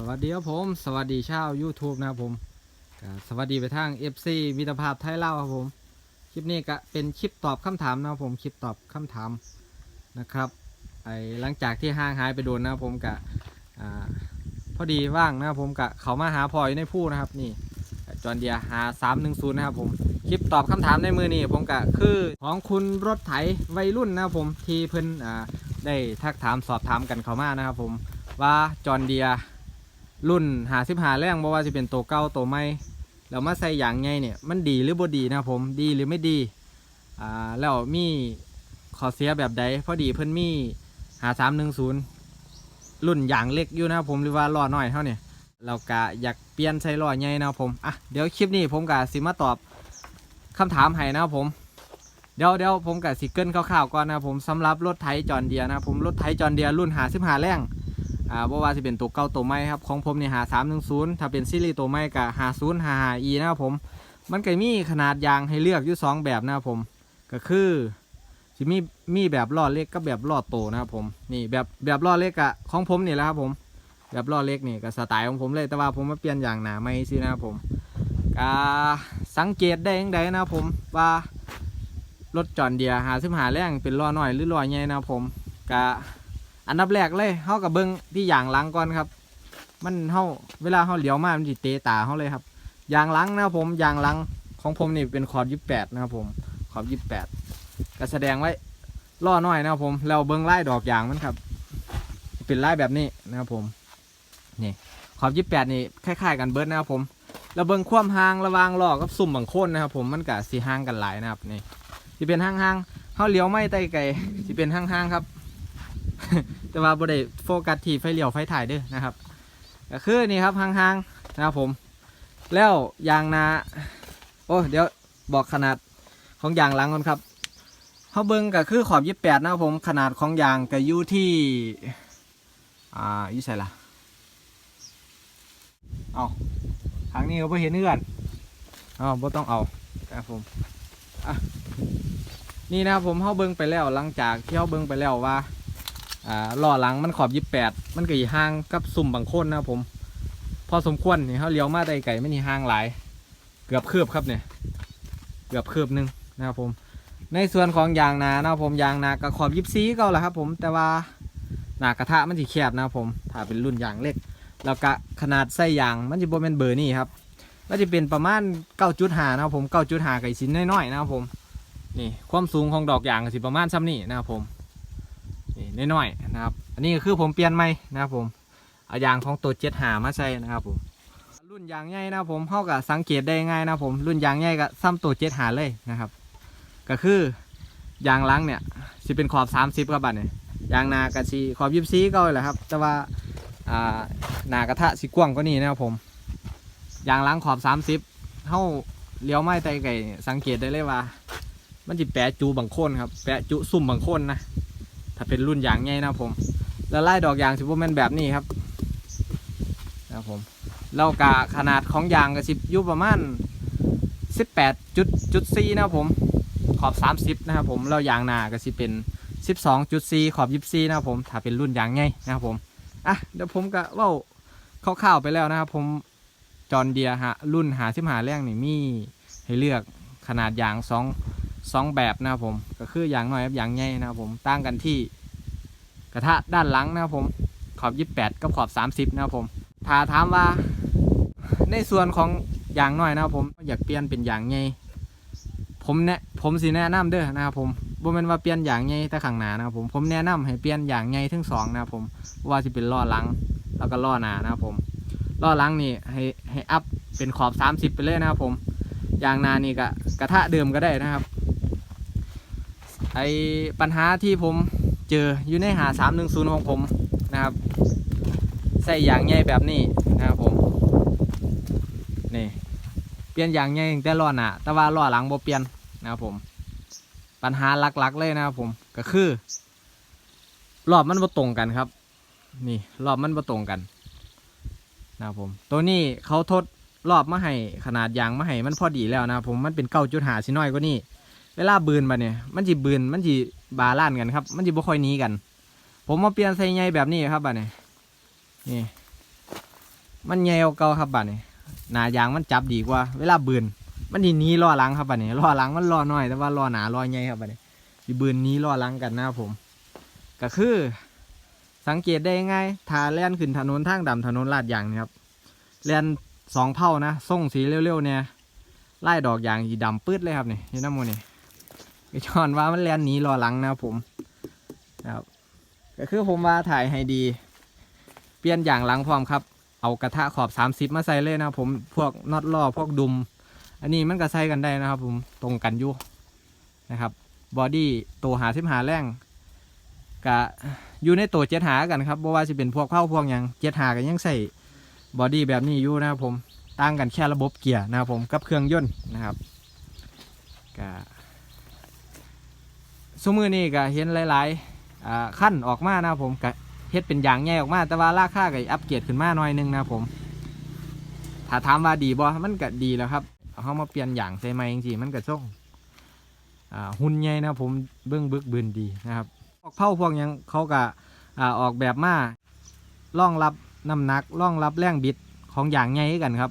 สวัสดีครับผม สวัสดีชาว YouTube นะครับผมสวัสดีไปทาง FC มิตรภาพไทยเล่าครับผม คลิปนี้ก็เป็นคลิปตอบคำถามนะครับผมคลิปตอบคำถามนะครับไอหลังจากที่ห่างหายไปโดนนะครับผมกะพอดีว่างนะครับผมกะเขามาหาพลอยในผู้นะครับนี่จอนเดียหา310นะครับผมคลิปตอบคำถามในมือนี่ผมกะคือของคุณรถไถวัยรุ่นนะครับผมที่เพิ่นได้ทักถามสอบถามกันเข้ามานะครับผมว่าจอนเดีย รุ่นหาสิบหาแรงบ่ว่าจะเป็นตัวเก่าตัวใหม่แล้วมาใส่อย่างไงเนี่ยมันดีหรือบ่ดีนะผมดีหรือไม่ดีอ่าแล้วมีขอเสียแบบใดพอดีเพิ่นมีหาสามหนึ่งศูนย์รุ่นอย่างเล็กอยู่นะผมหรือว่าล้อน้อยเท่าเนี่ยเรากะอยากเปลี่ยนใส่ล้อใหญ่นะผมอะเดี๋ยวคลิปนี้ผมกะสิมาตอบคำถามให้นะผมเดี๋ยวเดี๋ยวผมกะสิเกิลคร่าวๆก่อนนะผมสำหรับรถไถจอนเดียนะผมรถไถจอนเดียรุ่นหาสิบหาแรง อ่าบ่ว่าจะเป็นตัวเก่าตัวใหม่ครับของผมเนี่ยหาสามหนึ่งศูนย์ถ้าเป็นซีรีส์ตัวใหม่ก็หาศูนย์หาหาอีนะครับผม มันก็มีขนาดยางให้เลือกอยู่สองแบบนะครับผม ก็คือจะมีมีแบบล้อเล็กกับแบบล้อโตนะครับผมนี่แบบแบบล้อเล็กอะของผมนี่แหละครับผมแบบล้อเล็กนี่ก็สไตล์ของผมเลยแต่ว่าผมมาเปลี่ยนอย่างหนาไม่สินะครับผมก็สังเกตได้ยังไงนะครับผมว่ารถจอนเดียหาสิบหาแรงเป็นล้อน้อยหรือล้อใหญ่นะครับผมก็ อันดับแรกเลยเฮากับเบิ้งที่ยางหลังก่อนครับ มันเฮาเวลาเฮาเหลียวมามันสิเตะตาเฮาเลยครับยางหลังนะครับผมยางหลังของผมนี่เป็นขอบยี่แปดนะครับผมขอบยี่แปดก็แสดงไว้ล่อน้อยนะครับผมแล้วเบิ้งไล่ดอกยางมันครับ เป็นไล่แบบนี้นะครับผมนี่ขอบยี่แปดนี่คล้ายๆกันเบิร์ดนะครับผมแล้วเบิ้งความห่างระวางหลอกกับสุ่มบางโคนนะครับ ผมมันก็สีห่างกันหลายนะครับนี่สิเป็นห่างๆเฮาเลี้ยวไม่ไต่ไกลสิเป็นห่างๆครับ แต่ว่าบ่ได้โฟกัสที่ไฟเลี้ยวไฟถ่ายเด้อนะครับก็คือนี่ครับห่างๆนะครับผม แล้วยางนาโอ้เดี๋ยวบอกขนาดของยางหลังก่อนครับเขาเบิ้งก็คือขอบยี่แปดนะครับผมขนาดของยางก็อยู่ที่อ่าอยู่ใส่ละเอาทางนี้ก็ไม่เห็นเงื่อนอ๋อบ่ต้องเอาครับผมอะนี่นะครับผมเขาเบิ้งไปแล้วหลังจากที่เขาเบิ้งไปแล้วว่า อ่าล้อหลังมันขอบยี่แปดมันก็อยู่ห่างกับซุ่มบางโคนนะครับผม พอสมควรนี่เขาเลี้ยวมาได้ไก่ไม่นี่ห่างหลาย เกือบคืบครับเนี่ย เกือบคืบนึงนะครับผม ในส่วนของยางนานะครับผมยางนาก็ขอบยิบซีก่าแหละครับ ผมแต่ว่าหนากระทะมันจะแคบนะครับผม ถ้าเป็นรุ่นยางเล็ก แล้วก็ขนาดไส้ยางมันจะโบเป็นเบอร์นี่ครับมันจะเป็นประมาณ9.5นะครับผม9.5ไก่ชิ้นน้อยๆนะครับผมนี่ความสูงของดอกยางก็สิประมาณซ้ำนี่นะครับผม น้อยๆนะครับ อันนี้ก็คือผมเปลี่ยนใหม่นะครับผมเอายางของตัวเจ็ดหามาใส่นะครับผมรุ่นยางใหญ่นะครับผมเข้ากับสังเกตได้ง่ายนะครับผมรุ่นยางใหญ่กับซ้ำตัวเจ็ดหาเลยนะครับ ก็คือยางล้างเนี่ยสิเป็นขอบสามสิบครับบัดเนี่ยยางนากระสีขอบยิบซีก็แหละครับแต่ว่าอ่านากระทะสีกว้างกว่านี้นะครับผมยางล้างขอบสามสิบเข้าเลี้ยวไม้ไตไก่สังเกตได้เลยว่า มันจะแปะจูบางโคนครับแปะจุซุ่มบางโคนนะ ถ้าเป็นรุ่นยางใหญ่นะผม แล้วไล่ดอกยางสิบแมนแบบนี้ครับนะผมแล้วกะขนาดของยางก็สิบยู่ประมาณสิบแปดจุดจุดสี่นะผมขอบสามสิบนะครับผมแล้วยางหนาก็สิเป็นสิบสองจุดสี่ขอบยี่สี่นะครับผมถ้าเป็นรุ่นยางใหญ่นะครับผมอะเดี๋ยวผมก็ว่าคร่าวๆไปแล้วนะครับผมจอนเดียฮะรุ่นหาสิบหาแรงนี่มีให้เลือกขนาดยางสอง สองแบบนะครับผมก็คืออย่างน้อยกับอย่างใหญ่นะครับผมตั้งกันที่กระทะด้านหลังนะครับผมขอบ 28 กับขอบ 30 นะครับผมถ้าถามว่าในส่วนของอย่างน้อยนะครับผมอยากเปลี่ยนเป็นอย่างใหญ่ผมแนะผมสิแนะนำเด้อนะครับผมบ่แม่นว่าเปลี่ยนอย่างใหญ่แต่ข้างหน้านะครับผมผมแนะนำให้เปลี่ยนอย่างใหญ่ทั้งสองนะครับผมว่าสิเป็นล้อหลังแล้วก็ล้อหน้านะครับผมล้อหลังนี่ให้ให้อัพเป็นขอบ 30 ไปเลยนะครับผมอย่างหน้านี่ก็กระทะเดิมก็ได้นะครับ ไอปัญหาที่ผมเจออยู่ในหาสามหนึ่งศูนย์ของผมนะครับ ใส่ยางใหญ่แบบนี้นะครับผมนี่เปลี่ยนยางใหญ่ตั้งแต่ล้อหน้าแต่ว่าล้อหลังบ่เปลี่ยนนะครับผม ปัญหาหลักๆเลยนะครับผมก็คือรอบมันบ่ตรงกันครับ นี่รอบมันบ่ตรงกันนะครับผม ตัวนี้เขาทดรอบมาให้ขนาดยางมาให้มันพอดีแล้วนะครับผมมันเป็นเก้าจุดหาสิน้อยกว่านี้ เวลาบืนมาเนี่ยมันจีบืนมันจีบาล่านกันครับ มันจีบ่ค่อยหนี้กัน ผมมาเปลี่ยนใส่ใหญ่แบบนี้ครับบัดนี้นี่ มันใหญ่กว่าเก่าครับบัดนี้หนายางมันจับดีกว่า เวลาบืนมันทีนี้ล้อหลังครับบัดนี้ล้อหลังมันล้อน้อยแต่ว่าล้อหนาล้อใหญ่ครับบัดนี้สิบืนหนี้ล้อหลังกันนะครับผม ก็คือ สังเกตได้ง่ายถ้าแล่นขึ้นถนนทางดำถนนลาดยางนี่ครับแล่นสองเผ่านะส่งสีเร็วๆเนี่ยไล่ดอกยางสีดำปื๊ดเลยครับนี่นี่น้ำมูนี่ ก็ชอนว่ามันแลนหนีล้อหลังนะครับผมนะครับก็คือผมว่าถ่ายให้ดี เปลี่ยนอย่างหลังพร้อมครับ เอากระทะขอบ 30 มาใส่เลยนะผมพวกน็อตล้อพวกดุม อันนี้มันก็ใส่กันได้นะครับ ผมตรงกันอยู่นะครับบอดี้ตัวหาสิบหาแรงกะอยู่ในตัวเจ็ดหากันครับบ่ว่าจะเป็นพวกเข้าพวกยังเจ็ดหากันยังใส่บอดี้แบบนี้อยู่นะครับผมต่างกันแค่ระบบเกียร์นะครับผมกับเครื่องยนต์นะครับกะ สมือนี้ก็เห็นหลายๆขั้นออกมานะผมกะเฮ็ดเป็นอย่างใหญ่ออกมา แต่ว่าราคาก็อัปเกรดขึ้นมาหน่อยนึงนะผมถ้าถามว่าดีบ่มันก็ดีแล้วครับเขามาเปลี่ยนอย่างใส่ไม้จริงๆมันก็ส่งอ่าหุ่นใหญ่นะผมเบื้องบึกบืนดีนะครับพวกเผาพวกยังเขาก็อออกแบบมาร่องรับน้ำหนักร่องรับแรงบิดของอย่างใหญ่กันครับ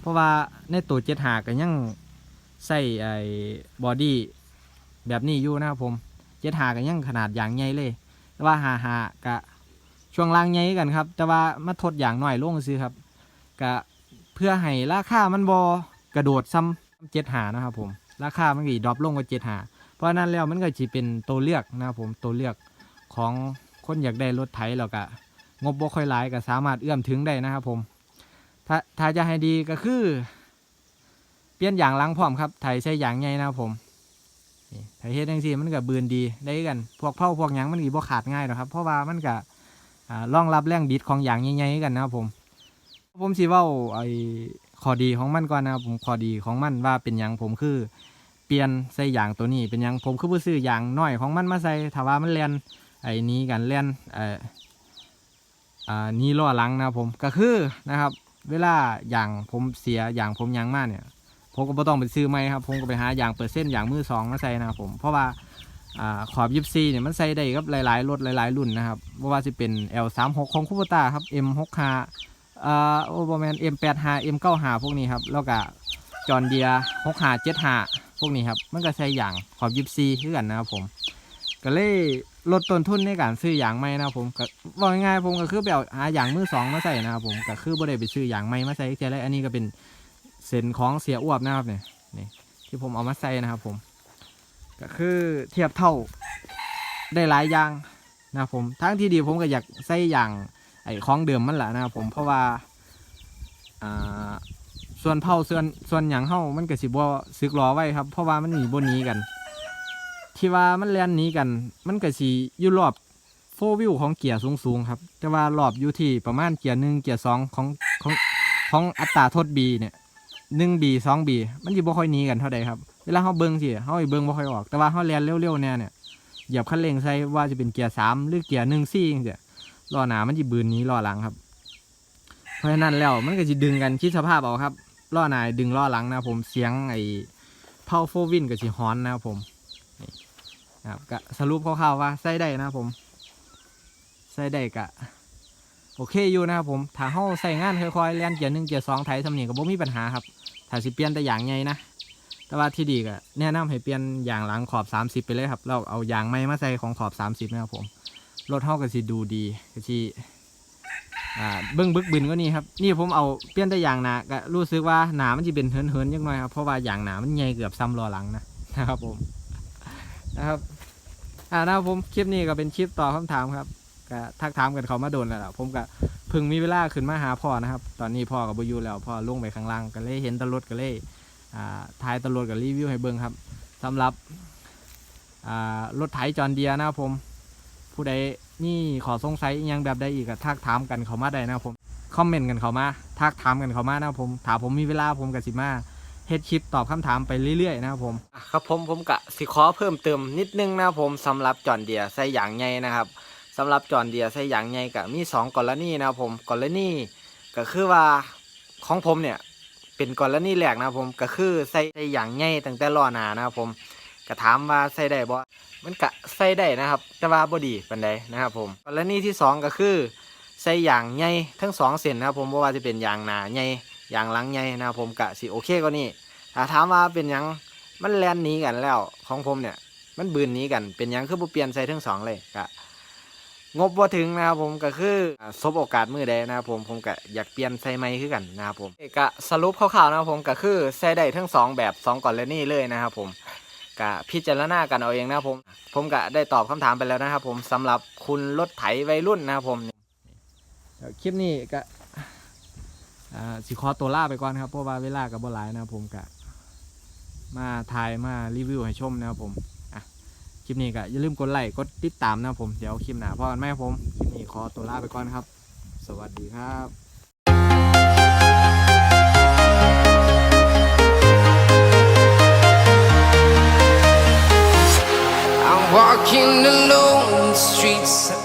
เพราะว่าในตัวเจ็ดหาก็ยังใส่ไอ้บอดี้ แบบนี้อยู่นะครับผมเจ็ดหาก็ยังขนาดอย่างใหญ่เลย แต่ว่าหาหากะช่วงล่างใหญ่กันครับ แต่ว่ามาทดอย่างหน่อยลงซื้อครับกะเพื่อให้ราคามันบอกระโดดซ้ำเจ็ดหานะครับผมราคามันก็ดรอปลงกว่าเจ็ดหาเพราะนั้นแล้วมันก็จะเป็นตัวเลือกนะครับผมตัวเลือกของคนอยากได้รถไถแล้วก็งบบ่ค่อยหลายก็สามารถเอื้อมถึงได้นะครับผมถ้าถ้าจะให้ดีก็คือ เปลี่ยนอย่างหลังพร้อมครับไถใช้อย่างใหญ่นะครับผม ถ้าเฮ็ดจังซี่มันก็บืนดีได้กัน พวกเผาพวกหยังมันก็บ่ขาดง่ายหรอกครับ เพราะว่ามันก็อ่ารองรับแรงบิดของอย่างใหญ่ๆกันนะครับผม ผมสิเว้าไอ้ข้อดีของมันก่อนนะครับผมข้อดีของมันว่าเป็นหยังผมคือ เปลี่ยนใส่ยางตัวนี้เป็นหยังผมคือบ่ซื้อยางน้อยของมันมาใส่ถ้าว่ามันแล่นไอ้นี้กันแล่นเอ่ออ่านี้ล้อหลังนะครับผมก็คือนะครับ เวลาอย่างผมเสียอย่างผมยางมาเนี่ย ผมก็บ่ต้องไปซื้อใหม่ครับผมก็ไปหาอย่างเปอร์เซ็นอย่างมือสองมาใส่นะครับผมเพราะว่าอขอบยิบซีเนี่ยมันใส่ได้กับหลายๆรถหลายๆ รุ่นนะครับบ่ว่าจะเป็น L36 ของคูปต้าครับ M65 อ่าโอ้บแมน M85 M95 พวกนี้ครับแล้วก็จอนเดีย65 75พวกนี้ครับมันก็ใส่อย่างขอบยิบซีคือกันนะครับผมก็เลยลดต้นทุนในการซื้ออย่างใหม่นะครับผมก็บอกง่ายๆผมก็คือไปเอาหาอย่างมือสองมาใส่นะครับผมก็คือบ่ได้ไปซื้ออย่างใหม่มาใส่แค่ไรอันนี้ก็เป็น เส้นของเสียอ้วบนะครับเนี่ยนี่ที่ผมเอามาใส่นะครับผม ก็คือเทียบเท่าได้หลายอย่างนะครับผมทั้งที่ดีผมก็อยากใส่อย่างไอ้ของเดิมมันแหละนะครับผมเพราะว่าอ่าส่วนเผาส่วนส่วนอย่างเฮามันก็สิบ่ซึกล้อไว้ครับ เพราะว่ามันหนีบนนี้กัน ที่ว่ามันแล่นหนี้กัน มันก็สิอยู่รอบโฟวิวของเกียร์สูงๆครับแต่ว่ารอบอยู่ที่ประมาณเกียร์หนึ่งเกียร์สองของของของอัตราทษบีเนี่ย หนึ่งบีสองบีมันจะบ่ค่อยหนีกันเท่าใดครับเวลาเขาเบิ้งสิเขาเบิ้งบ่ค่อยออก แต่ว่าเขาเรียนเร็วๆเนี่ยเนี่ยเหยียบคันเร่งใส่ว่าจะเป็นเกียร์สามหรือเกียร์หนึ่งซี่จังซี่ล้อหนามันจะบืนนี้ล้อหลังครับ เพราะฉะนั้นแล้วมันก็จะดึงกันคิดสภาพเอาครับล้อหนาดึงล้อหลังนะผมเสียงไอ้เผาโฟวินก็สิฮอนนะครับผมนะครับก็สรุปคร่าวๆว่าใส่ได้นะครับผมใส่ได้กะโอเคอยู่นะครับผมถ้าเฮาใส่งานค่อยๆเลียนเกียร์หนึ่งเกียร์สองไถสำเนียงก็บ่มีปัญหาครับ ถ้าสิเปลี่ยนแต่อย่างไงนะแต่ว่าที่ดีก็แนะนำให้เปลี่ยนอย่างหลังขอบ 30 ไปเลยครับเราเอายางไม้มาใส่ของขอบ 30นะครับผมรถเฮาก็สิดูดีก็สิอ่าเบิ้งบึกบึนก็นี่ครับนี่ผมเอาเปลี่ยนแต่อย่างหนาก็รู้สึกว่าหนามันจะเป็นเหินๆจังหน่อยครับเพราะว่าอย่างหนามันใหญ่เกือบซ้ำล้อหลังนะนะครับผมนะครับอ่านะครับผมคลิปนี้ก็เป็นคลิปตอบคำถามครับ ก็ทักถามกันเขามาโดนแล้วล่ะผมก็เพิ่งมีเวลาขึ้นมาหาพ่อนะครับ ตอนนี้พ่อกับบอยูแล้วพ่อลงไปข้างล่างก็เลยเห็นตำรวจก็เลยถ่ายตำรวจกับรีวิวให้เบิ่งครับสำหรับรถไถจอนเดียนะครับผม ผู้ใดนี่ขอสงสัยยังแบบใดอีกก็ทักถามกันเขามาได้นะครับผมคอมเมนต์กันเขามาทักถามกันเขามานะครับผมถามผมมีเวลาผมกับสิมาเฮ็ดคลิปตอบคำถามไปเรื่อยๆนะครับผมครับผมผมกะสิขอเพิ่มเติมนิดนึงนะครับผมสำหรับจอนเดียใส่อย่างใหญ่นะครับ สำหรับจอนเดียใส่ยางใหญ่ก็มีสองกรณีนะครับผมกรณีก็คือว่าของผมเนี่ยเป็นกรณีแรกนะครับผมก็คือใส่ใส่ยางใหญ่ตั้งแต่ล้อหน้านะครับผมก็ถามว่าใส่ได้บ่มันก็ใส่ได้นะครับ แต่ว่าบ่ดีปานใดนะครับผมกรณีที่สองก็คือใส่ยางใหญ่ทั้งสองเส้นนะครับผมเพราะว่าจะเป็นยางหนาใหญ่ยางหลังใหญ่นะครับผมกะสิโอเคกว่านี้ถ้าถามว่าเป็นยังมันแลนหนีกันแล้วของผมเนี่ย มันบืนหนี้กันเป็นยังคือบ่เปลี่ยนใส่ทั้งสองเลยกะ งบบ่ถึงนะครับผมก็คืออ่าสบโอกาสมือใดนะครับผมผมก็อยากเปลี่ยนใส่ใหม่คือกันนะครับผมกะสรุปคร่าวๆนะครับผมก็คือใส่ได้ทั้งสองแบบสองก่อนเลยนี่เลยนะครับผมกะพิจารณากันเอาเองนะครับผม ผมก็ได้ตอบคำถามไปแล้วนะครับผมสำหรับคุณรถไถวัยรุ่นนะครับผมคลิปนี้ก็อ่าสิขอตัวล่าไปก่อนครับเพราะว่าเวลากับบ่หลายนะครับผมกะมาถ่ายมารีวิวให้ชมนะครับผม คลิปนี้ก็อย่าลืมกดไลค์กดติดตามนะผมเดี๋ยวคลิปหน้าพ่อกันไหมครับผมคลิปนี้ขอตัวลาไปก่อนครับ สวัสดีครับ walking alone, the streets